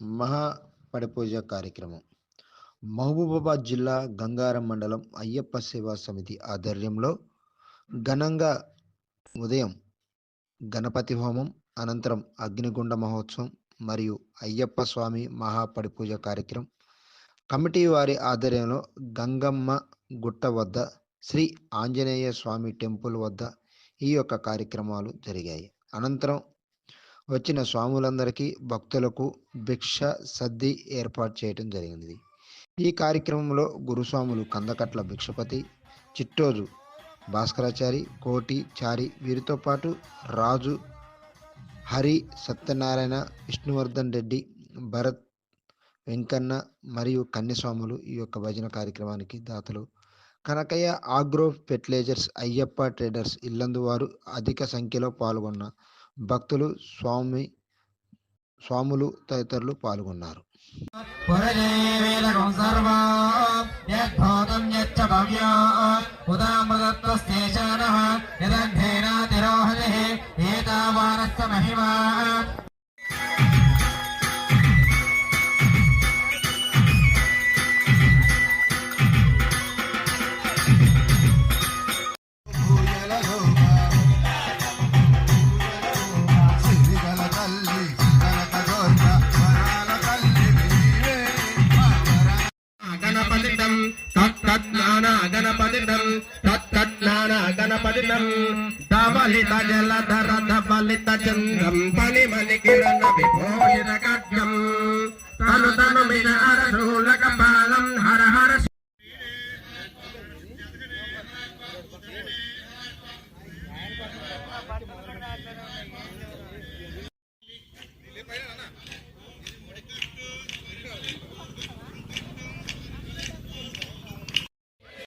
మహా పడిపూజ కార్యక్రమం. మహబూబాబాద్ జిల్లా గంగారం మండలం అయ్యప్ప సేవా సమితి ఆధ్వర్యంలో ఘనంగా ఉదయం గణపతి హోమం అనంతరం అగ్నిగుండ మహోత్సవం మరియు అయ్యప్ప స్వామి మహాపడిపూజ కార్యక్రమం. కమిటీ వారి ఆధ్వర్యంలో గంగమ్మ గుట్ట వద్ద శ్రీ ఆంజనేయ స్వామి టెంపుల్ వద్ద ఈ యొక్క కార్యక్రమాలు జరిగాయి. అనంతరం వచ్చిన స్వాములందరికీ భక్తులకు భిక్ష సద్ది ఏర్పాటు చేయడం జరిగింది. ఈ కార్యక్రమంలో గురుస్వాములు కందకట్ల భిక్షపతి చిట్టోజు భాస్కరాచారి కోటి చారి వీరితో పాటు రాజు హరి సత్యనారాయణ విష్ణువర్ధన్ రెడ్డి భరత్ వెంకన్న మరియు కన్యస్వాములు ఈ యొక్క భజన కార్యక్రమానికి దాతలు. Kanakaiah agro fertilisers Ayyappa traders Illandu వారు అధిక సంఖ్యలో పాల్గొన్న భక్తులు స్వామి స్వాములు తదితరులు పాల్గొన్నారు. పురజేవేదకం సర్వా యద్భూతం ఏతావానస్త మహిమా తత్జ్ఞానగణపతినం తత్జ్ఞానగణపతినం ధవలిత జలధర ధవలిత చంద్రం పనిమణి కిరణ విభోయిర కట్నం తను తను మిన